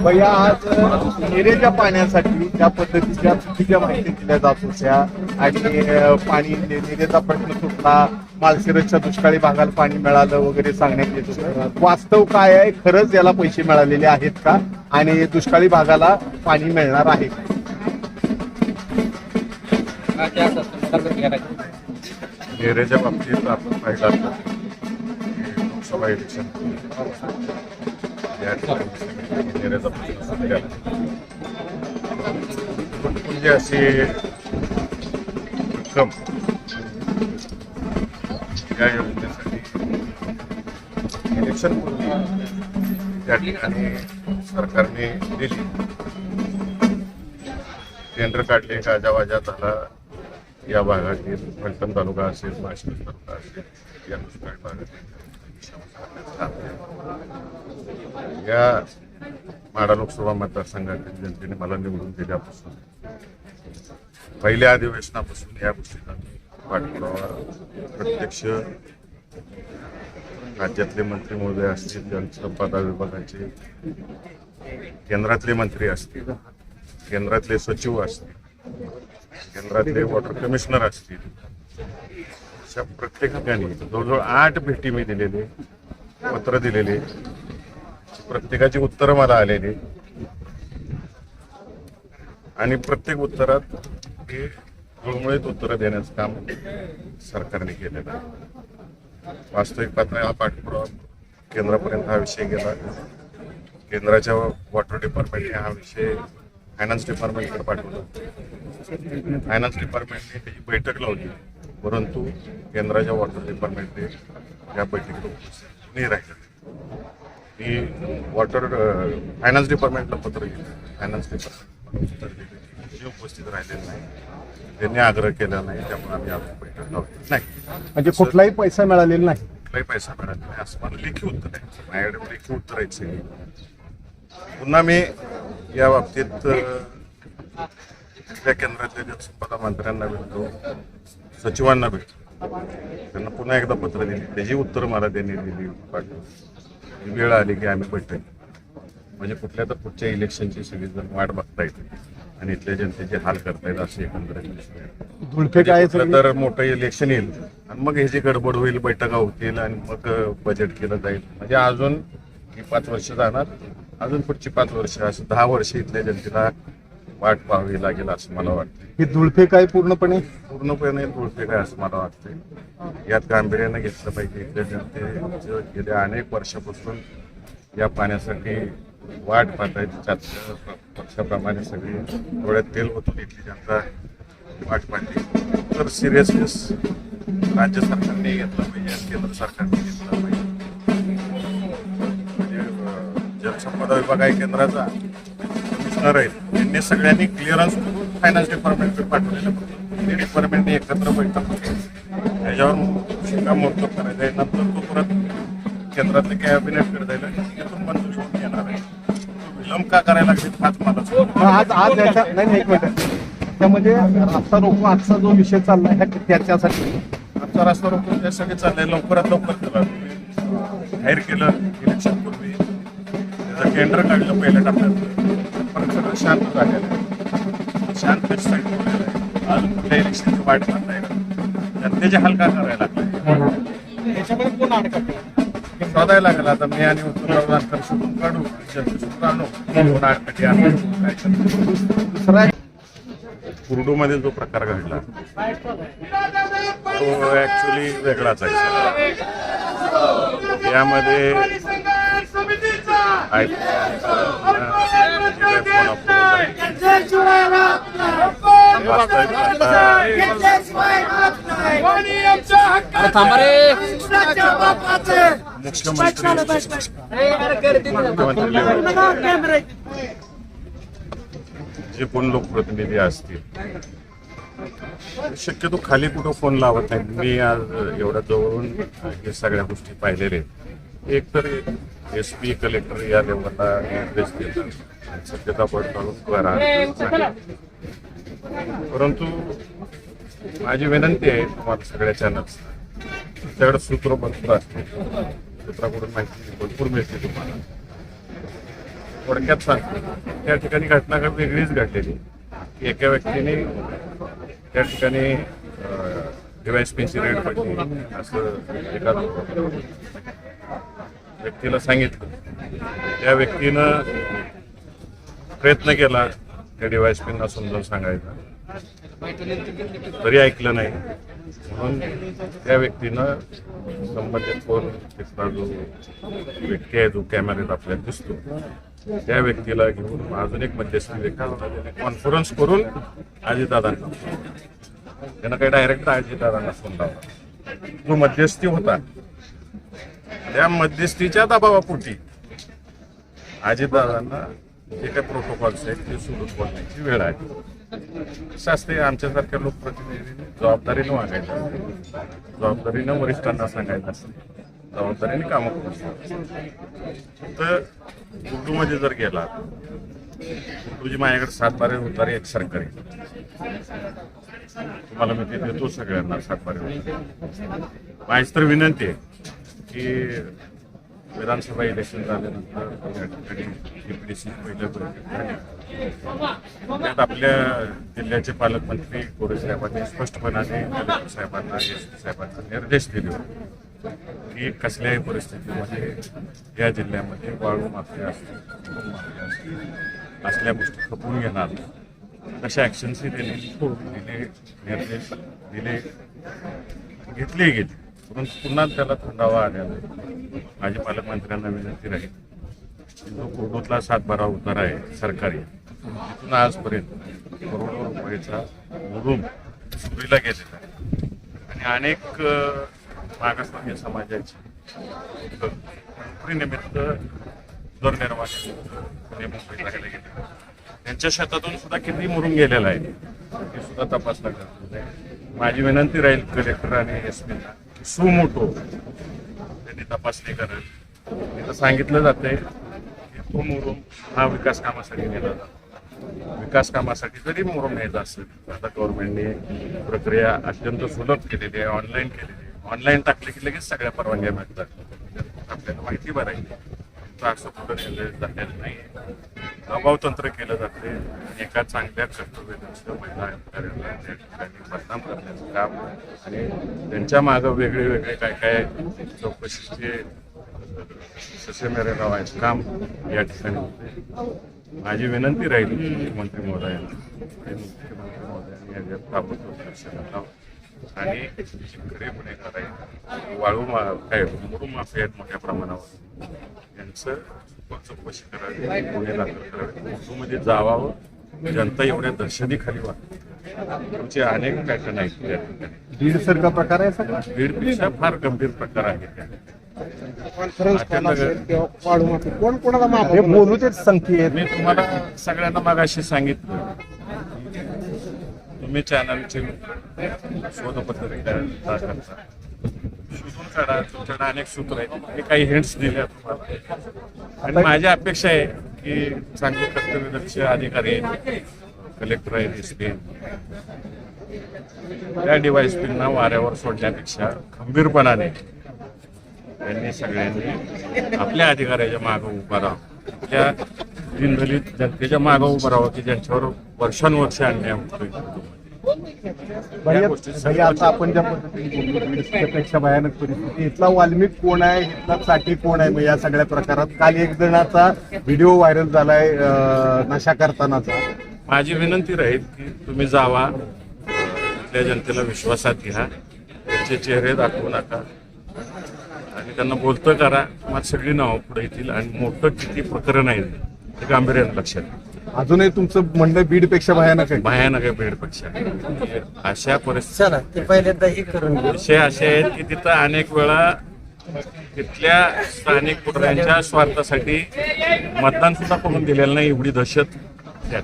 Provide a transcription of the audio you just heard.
भैया आज निरेच्या पाण्यासाठी ज्या पद्धतीच्या चुकीच्या माहिती दिल्या जात होत्या आणि पाणी निरेचा प्रश्न सुटला मालशिरसच्या दुष्काळी भागाला पाणी मिळालं वगैरे सांगण्यात येत होतं. वास्तव काय आहे? खरंच याला पैसे मिळालेले आहेत का? आणि दुष्काळी भागाला पाणी मिळणार आहे का? नेरेच्या बाबतीत आपण पाहिलं लोकसभा इलेक्शन या ठिकाणी म्हणजे अशी रक्कम या योजनेसाठी इलेक्शन त्या ठिकाणी सरकारने दिली. टेंडर काढले गाजावाजा झाला. या भागातील फलटण तालुका असेल माशिरस तालुका असेल या दुष्काळी भागातील या माडा लोकसभा मतदारसंघातील जनतेने मला निवडून दिल्यापासून पहिल्या अधिवेशनापासून या गोष्टीचा पाठपुरावा प्रत्यक्ष राज्यातले मंत्री महोदय असतील जलसंपदा विभागाचे केंद्रातले मंत्री असतील केंद्रातले सचिव असतील केंद्रातले वॉटर कमिशनर असतील. अशा प्रत्येक ठिकाणी जवळजवळ आठ भेटी मी दिलेले पत्र दिलेले. प्रत्येकाची उत्तरं मला आलेली. आणि प्रत्येक उत्तरात हे गुळमुळीत उत्तरं देण्याचं काम सरकारने केलेलं आहे. वास्तविक पात्र हा पाठपुरावा केंद्रापर्यंत हा विषय गेला. केंद्राच्या वॉटर डिपार्टमेंटने हा विषय फायनान्स डिपार्टमेंटकडे पाठवला. फायनान्स डिपार्टमेंटने त्याची बैठक लावली. परंतु केंद्राच्या वॉटर डिपार्टमेंटने या बैठकीत उपस्थित नाही राहिलं. मी वॉटर फायनान्स डिपार्टमेंटला पत्र दिलं. फायनान्स डिपार्टमेंट उपस्थित राहिलेले नाही. त्यांनी आग्रह केला नाही त्यामुळे आम्ही आज बैठक लावली. नाही. म्हणजे कुठलाही पैसा मिळालेला नाही. कुठलाही पैसा मिळाला नाही. असं मला लेखी उत्तर आहे. माझ्याकडे लेखी उत्तर सगळी. पुन्हा मी या बाबतीत त्या केंद्रातल्या जलसंपदा मंत्र्यांना भेटतो सचिवांना भेटतो. त्यांना पुन्हा एकदा पत्र दिली त्याची उत्तर मला त्यांनी दिली. पाठवली वेळ आली की आम्ही बैठक म्हणजे कुठल्या तर पुढच्या इलेक्शनची सगळी जण वाट बघता येते आणि इथल्या जनतेचे हाल करता येईल असे एकंदरीत काय म्हणजे तर मोठं इलेक्शन येईल आणि मग ह्याची गडबड होईल बैठका होतील आणि मग बजेट केलं जाईल. म्हणजे अजून ही पाच वर्ष जाणार. अजून पुढची पाच वर्ष असं दहा वर्ष इथल्या जनतेला वाट पाहावी लागेल असं मला वाटतं. ही धुळफे काय पूर्णपणे? पूर्णपणे बोलते काय असं मला वाटतंय. यात गांभीर्यानं घेतलं पाहिजे इथल्या जनते. गेल्या अनेक वर्षापासून या पाण्यासाठी वाट पाहतायत त्यात पक्षाप्रमाणे सगळी डोळ्यात तेल होतं इथली जनता वाट पाहते. तर सिरियसनेस राज्य सरकारने घेतला पाहिजे केंद्र सरकारने घेतला अं, जलसंपदा विभाग आहे केंद्राचा. कमिशनर आहेत त्यांनी सगळ्यांनी क्लिअरन्स फायनान्स डिपार्टमेंटकडे पाठवलेलं. ते डिपार्टमेंटने एकत्र बैठक त्याच्यावर शिक्कामोर्तब करायचं आहे. नंतर तो परत केंद्रातले कॅबिनेटकडे आणि तिथून मंजुरी होऊन येणार आहे. विलंब का करायला लागले हाच मला आज आज याच्या नाही नाही, एक मिनिट. त्यामध्ये रस्ता रोको आजचा जो विषय चाललाय ह्या त्याच्यासाठी. आमचा रस्ता रोखून त्यासाठी चाललंय. लवकरात लवकर केलं जाहीर केलं इलेक्शन पूर्वी. त्याचं टेंडर काढलं पहिल्या टप्प्यात. परत सगळं शांत झालेलं आहे. शांत साईड ठेवलेलं आहे. अजून कुठल्या इलेक्शनची वाट पाहता येईल जनतेचे हाल का करायला लागले. त्याच्यामध्ये कोण अडकत शोधायला लागेल. आता मी आणि उत्तर जानकर शोधून काढू जनतेसोबत आणू. कोण आडकटी आणू काय दुसरा कुर्डूमध्ये जो प्रकार घडला तो ऍक्च्युली वेगळाच आहे. यामध्ये मुख्यमंत्री जे कोण लोकप्रतिनिधी असतील. शक्यतो खाली कुठं फोन लावत नाही मी आज एवढ्या जवळून हे सगळ्या गोष्टी पाहिलेल्या आहेत. एक तर एस पी कलेक्टर या लेवलला निर्देश देतात. सत्यता पडताळून करा. परंतु माझी विनंती आहे तुम्हाला सगळ्या चॅनल्स तुमच्याकडे सूत्र भरपूर असते सूत्राकडून माहिती भरपूर मिळते तुम्हाला. थोडक्यात सांगतो. त्या ठिकाणी घटना काही वेगळीच घडलेली एका व्यक्तीने त्या ठिकाणी डिवाइस पिनची रेड पडली. असं एका व्यक्तीला सांगितलं. त्या व्यक्तीनं प्रयत्न केला त्या डिवाइस पिनला समजावून सांगायचा. तरी ऐकलं नाही. म्हणून त्या व्यक्तीनं संबंधित फोन तिथला जो व्यक्ती आहे जो कॅमेऱ्यात आपल्याला दिसतो त्या व्यक्तीला घेऊन अजून एक मध्यस्थी व्यक्ती कॉन्फरन्स करून अजितदादांना त्यानं काही डायरेक्ट अजितदादांना फोन लावला. जो मध्यस्थी होता त्या मध्यस्थीच्या दबावापोटी अजितदादांना जे काही प्रोटोकॉल्स आहेत ते सोडून बोलण्याची वेळ आहे शास्त्रीय असते आमच्यासारख्या लोकप्रतिनिधींनी जबाबदारीनं वागायचं जबाबदारीनं वरिष्ठांना सांगायचं असतं. जबाबदारीने कामं करू तर उर्दूमध्ये जर गेला उर्दूची माझ्याकडे सातबारे होतारे एक सरकारी. तुम्हाला मी ते देतो सगळ्यांना सातबारे होतारे माझी तर विनंती आहे की विधानसभा इलेक्शन झाल्यानंतर या ठिकाणी डीपीडीसी पहिल्या बैठक झाली. त्यात आपल्या जिल्ह्याचे पालकमंत्री गोरे साहेबांनी स्पष्टपणाने कलेक्टर साहेबांना एस पी साहेबांना निर्देश दिले होते की कसल्याही परिस्थितीमध्ये या जिल्ह्यामध्ये वाळू माफिया असतील कुटुंब माफिया असतील असल्या गोष्टी खपवून घेणार नाही. तशा ऍक्शन्सही त्यांनी दिले निर्देश दिले घेतले गेले म्हणून पुन्हा त्याला थंडावा आलेला आहे. माझ्या पालकमंत्र्यांना विनंती राहील तो जो सातबारा उतारा आहे सरकारी तिथून आजपर्यंत करोडो रुपयाचा मुरुम चोरीला गेलेला आहे. आणि अनेक मागासवर्गीय समाजाची नोकरीनिमित्त उदरनिर्वाह पुणे मुंबईला गेले गेले. त्यांच्या शेतातून सुद्धा किती मुरुम गेलेला आहे हे सुद्धा तपासला गरजेचं माझी विनंती राहील कलेक्टर आणि एस पीना सुमोटो. त्यांनी तपासणी करेल तिथं सांगितलं जाते की तो मुरुम हा विकास कामासाठी नेला जातो. विकास कामासाठी जरी मुरुम न्यायचा असेल आता गव्हर्नमेंटने प्रक्रिया अत्यंत सुलभ केलेली आहे ऑनलाईन केलेली आहे. ऑनलाईन टाकले की लगेच सगळ्या परवानग्या मिळतात. आपल्याला माहिती भरायची असं कुठं झालेलं झालेलं नाही. दबाव तंत्र केलं जाते. आणि एका चांगल्या कर्तव्यदक्ष महिला अधिकाऱ्यांना त्या ठिकाणी बदनाम करण्याचं काम आणि त्यांच्या मागं वेगळे वेगळे काय काय चौकशीचे ससेमेरे लावायचं काम या ठिकाणी होते. माझी विनंती राहील मुख्यमंत्री महोदयांना. मुख्यमंत्री महोदयांनी याच्यात ताबडतोब लक्ष घालावं आणि जी खरे गुन्हेगार वाळू मा काय मुरुमाफी आहेत मोठ्या प्रमाणावर. यांचं चौकशी करावी गुन्हे दाखल करावे उर्दूमध्ये जावावं. जनता एवढ्या दहशतीखाली वाटते तुमचे अनेक पॅटर्न आहेत. त्या ठिकाणी प्रकार आहे सगळा? बीडपेक्षा फार गंभीर प्रकार आहे कॉन्फरन्स असेल किंवा कोण कोणाला माफ हे मी तुम्हाला सगळ्यांना मागाशी सांगितलं. तुम्ही चॅनलचे शोधपद्धती करता. शोधून काढा तुमच्याकडे अनेक सूत्र आहेत. मी काही हिंट्स दिल्या तुम्हाला. आणि माझी अपेक्षा आहे की चांगले कर्तव्यदक्ष अधिकारी आहेत. कलेक्टर आहेत एस पी त्या डिवाइस पिनना वाऱ्यावर सोडण्यापेक्षा खंबीरपणाने त्यांनी सगळ्यांनी आपल्या अधिकाऱ्याच्या मागं उभं राहावं. आपल्या दिनदलित जनतेच्या मागं उभं राहावं की ज्यांच्यावर वर्षानुवर्ष अन्याय होतोय. भैया आता आपण ज्या पद्धतीने बोललो भयानक परिस्थिती. इथला वाल्मिक कोण आहे? इथला साठी कोण आहे? मग या सगळ्या प्रकारात काल एक जणाचा व्हिडिओ व्हायरल झालाय नशा करतानाचा. माझी विनंती राहील की तुम्ही जावा आपल्या जनतेला विश्वासात घ्या त्यांचे चेहरे दाखवू नका. आणि त्यांना बोलतं करा मला सगळी नावं पुढे येतील आणि मोठं किती प्रकरण आहे ते गांभीर्यानं लक्षात घ्या. अजूनही तुमचं म्हणणं बीडपेक्षा भयानक आहे. भयानक आहे बेडपेक्षा. अशा परिस्थिती चला ते पहिल्यांदा हे करून घेऊ विषय असे आहेत की तिथं अनेक वेळा तिथल्या स्थानिक पुढऱ्यांच्या स्वार्थासाठी मतदान सुद्धा करून दिलेलं नाही एवढी दहशत त्यात.